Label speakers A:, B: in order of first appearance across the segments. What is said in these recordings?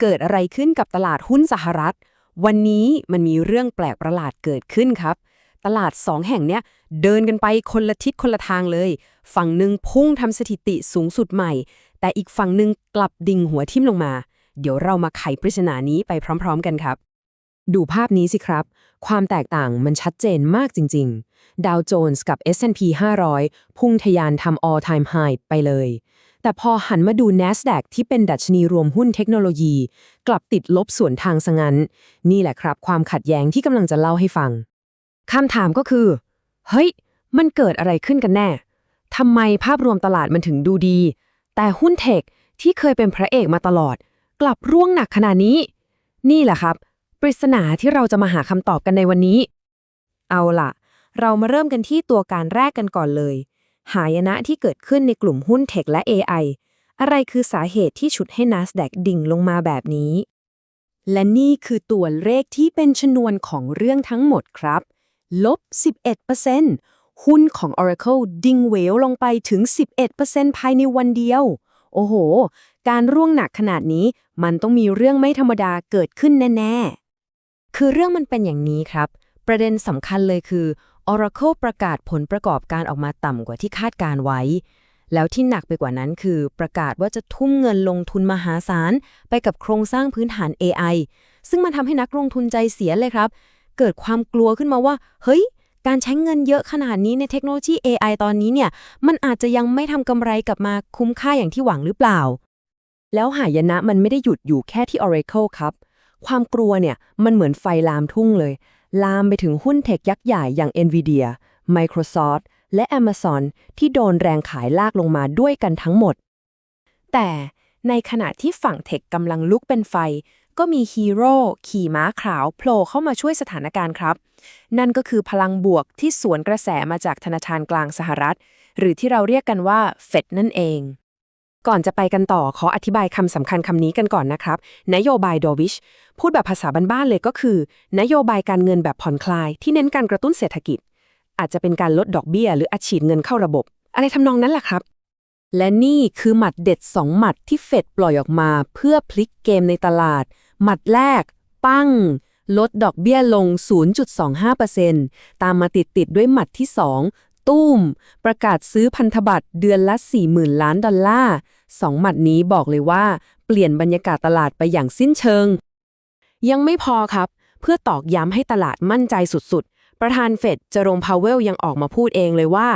A: เกิดอะไรขึ้นกับตลาดหุ้นสหรัฐ วันนี้มันมีเรื่องแปลกประหลาดเกิดขึ้นครับ ตลาดสองแห่งเนี้ยเดินกันไปคนละทิศคนละทางเลย ฝั่งหนึ่งพุ่งทำสถิติสูงสุดใหม่ แต่อีกฝั่งหนึ่งกลับดิ่งหัวทิ่มลงมา เดี๋ยวเรามาไขปริศนานี้ไปพร้อม ๆ กันครับ ดูภาพนี้สิครับ ความแตกต่างมันชัดเจนมากจริง ๆ ดาวโจนส์กับ S&P 500 พุ่งทะยานทำ all time high ไปเลย แต่พอหันมาดู NASDAQ ที่เป็นดัชนีรวมหุ้นเทคโนโลยี กลับติดลบสวนทางซะงั้น นี่แหละครับ ความขัดแย้งที่กำลังจะเล่าให้ฟังคำถามก็คือ เฮ้ย มันเกิดอะไรขึ้นกันแน่ทำไมภาพรวมตลาดมันถึงดูดี แต่หุ้นเทคที่เคยเป็นพระเอกมาตลอด กลับร่วงหนักขนาดนี้ นี่แหละครับ ปริศนาที่เราจะมาหาคำตอบกันในวันนี้ เอาล่ะ เรามาเริ่มกันที่ตัวการแรกกันก่อนเลย หายนะที่เกิดขึ้นในกลุ่มหุ้นเทคและ AI อะไรคือสาเหตุที่ฉุดให้ NASDAQ ดิ่งลงมาแบบนี้ และนี่คือตัวเลขที่เป็นชนวนของเรื่องทั้งหมดครับ ลบ 11%หุ้นของ Oracle ดิ่งเหวลงไปถึง 11%ภายในวันเดียว โอ้โห การร่วงหนักขนาดนี้มันต้องมีเรื่องไม่ธรรมดาเกิดขึ้นแน่ ๆ คือเรื่องมันเป็นอย่างนี้ครับ ประเด็นสำคัญเลยคือ Oracle ประกาศผลประกอบการออกมาต่ำกว่าที่คาดการไว้ แล้วที่หนักไปกว่านั้นคือประกาศว่าจะทุ่มเงินลงทุนมหาศาล ไปกับโครงสร้างพื้นฐาน AI ซึ่งมันทำให้นักลงทุนใจเสียเลยครับ เกิดความกลัวขึ้นมาว่า เฮ้ย การใช้เงินเยอะขนาดนี้ในเทคโนโลยี AI ตอนนี้เนี่ย มันอาจจะยังไม่ทำกำไรกลับมาคุ้มค่าอย่างที่หวังหรือเปล่า แล้วหายนะมันไม่ได้หยุดอยู่แค่ที่ Oracle ครับ ความกลัวเนี่ยมันเหมือนไฟลามทุ่งเลย ลามไปถึงหุ้นเทคยักษ์ใหญ่อย่าง Nvidia Microsoft และ Amazon ที่โดนแรงขายลากลงมาด้วยกันทั้งหมด แต่ในขณะที่ฝั่งเทคกำลังลุกเป็นไฟ ก็มีฮีโร่ขี่ม้าขาวโผล่เข้ามาช่วยสถานการณ์ครับ นั่นก็คือพลังบวกที่สวนกระแสมาจากธนาคารกลางสหรัฐ หรือที่เราเรียกกันว่าเฟดนั่นเอง ก่อนจะไปกันต่อขออธิบายคำสำคัญคำนี้กันก่อนนะครับ นโยบายดอวิช พูดแบบภาษาบ้านๆเลยก็คือ นโยบายการเงินแบบผ่อนคลาย ที่เน้นการกระตุ้นเศรษฐกิจ อาจจะเป็นการลดดอกเบี้ย หรืออัดฉีดเงินเข้าระบบ อะไรทำนองนั้นแหละครับ และนี่คือหมัดเด็ด 2 หมัดที่เฟดปล่อยออกมา เพื่อพลิกเกมในตลาด หมัดแรก ปั้ง ลดดอกเบี้ยลง 0.25%ตามมาติดติดๆด้วยหมัดที่ 2 ตุ้ม ประกาศซื้อพันธบัตรเดือนละ 40,000 ล้านดอลลาร์ สองหมัดนี้บอกเลยว่า เปลี่ยนบรรยากาศตลาดไปอย่างสิ้นเชิง ยังไม่พอครับ เพื่อตอกย้ำให้ตลาดมั่นใจสุดๆ ประธานเฟดเจอโรมพาวเวลยังออกมาพูดเองเลยว่า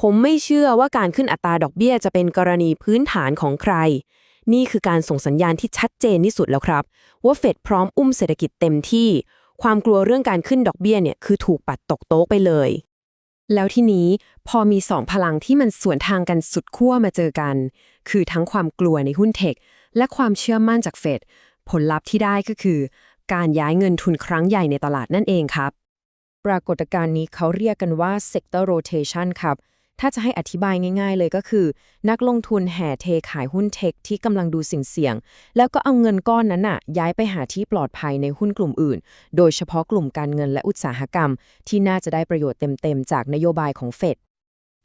A: ผมไม่เชื่อว่าการขึ้นอัตราดอกเบี้ยจะเป็นกรณีพื้นฐานของใคร นี่คือการส่งสัญญาณที่ชัดเจนที่สุดแล้วครับ ว่าเฟดพร้อมอุ้มเศรษฐกิจเต็มที่ ความกลัวเรื่องการขึ้นดอกเบี้ยเนี่ยคือถูกปัดตกโต๊ะไปเลย แล้วทีนี้พอมีสองพลังที่มันสวนทางกันสุดขั้วมาเจอกัน คือทั้งความกลัวในหุ้นเทค และความเชื่อมั่นจากเฟดผลลัพธ์ที่ได้ก็คือ การย้ายเงินทุนครั้งใหญ่ในตลาดนั่นเองครับ ปรากฏการณ์นี้เขาเรียกกันว่า sector rotation ครับ ถ้าจะให้อธิบายง่าย ๆ เลยก็คือ นักลงทุนแห่เทขายหุ้นเทคที่กำลังดูสิ่งเสี่ยง แล้วก็เอาเงินก้อนนั้นน่ะย้ายไปหาที่ปลอดภัยในหุ้นกลุ่มอื่น โดยเฉพาะกลุ่มการเงินและอุตสาหกรรม ที่น่าจะได้ประโยชน์เต็มๆจากนโยบายของเฟด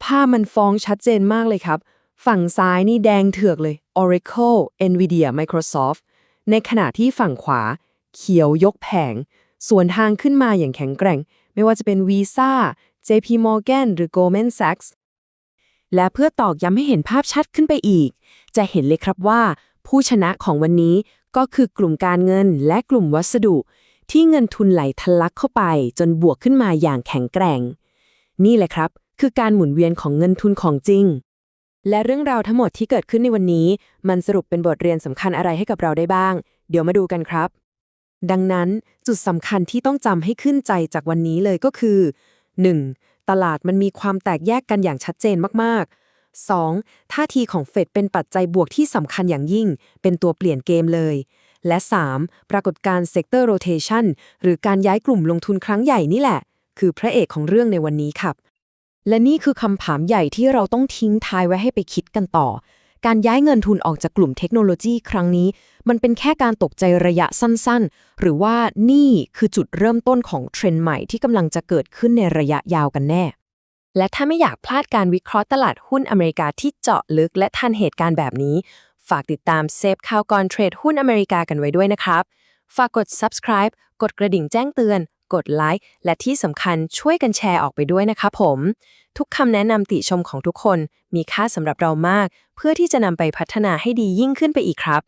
A: ภาพมันฟ้องชัดเจนมากเลยครับ ฝั่งซ้ายนี่แดงเถือกเลย Oracle Nvidia Microsoft ในขณะที่ฝั่งขวา เขียวยกแผงส่วนทางขึ้นมาอย่างแข็งแกร่ง ไม่ว่าจะเป็น Visa JP Morgan หรือ Goldman Sachs และเพื่อตอกย้ำให้เห็นภาพชัดขึ้นไปอีก จะเห็นเลยครับว่า ผู้ชนะของวันนี้ก็คือกลุ่มการเงินและกลุ่มวัสดุ ที่เงินทุนไหลทะลักเข้าไป จนบวกขึ้นมาอย่างแข็งแกร่ง นี่แหละครับ คือการหมุนเวียนของเงินทุนของจริง และเรื่องราวทั้งหมดที่เกิดขึ้นในวันนี้ มันสรุปเป็นบทเรียนสำคัญอะไรให้กับเราได้บ้าง เดี๋ยวมาดูกันครับ ดังนั้นจุดสำคัญที่ต้องจำให้ขึ้นใจจากวันนี้เลยก็คือ 1. ตลาดมันมีความแตกแยกกันอย่างชัดเจนมากๆ 2. ท่าทีของเฟดเป็นปัจจัยบวกที่สำคัญอย่างยิ่ง เป็นตัวเปลี่ยนเกมเลย และ 3. ปรากฏการณ์ sector rotation หรือการย้ายกลุ่มลงทุนครั้งใหญ่นี่แหละ คือพระเอกของเรื่องในวันนี้ครับ และนี่คือคำถามใหญ่ที่เราต้องทิ้งท้ายไว้ให้ไปคิดกันต่อ การย้ายเงินทุนออกจากกลุ่มเทคโนโลยีครั้งนี้ มันเป็นแค่การตกใจระยะสั้นๆ หรือว่านี่คือจุดเริ่มต้นของเทรนด์ใหม่ที่กำลังจะเกิดขึ้นในระยะยาวกันแน่ และถ้าไม่อยากพลาดการวิเคราะห์ตลาดหุ้นอเมริกาที่เจาะลึกและทันเหตุการณ์แบบนี้
B: ฝากติดตามเซฟข่าวก่อนเทรดหุ้นอเมริกากันไว้ด้วยนะครับ ฝากกด subscribe กดกระดิ่งแจ้งเตือน กดไลค์และที่สำคัญช่วยกันแชร์ออกไปด้วยนะครับผม ทุกคำแนะนำติชมของทุกคน มีค่าสำหรับเรามาก เพื่อที่จะนำไปพัฒนาให้ดียิ่งขึ้นไปอีกครับ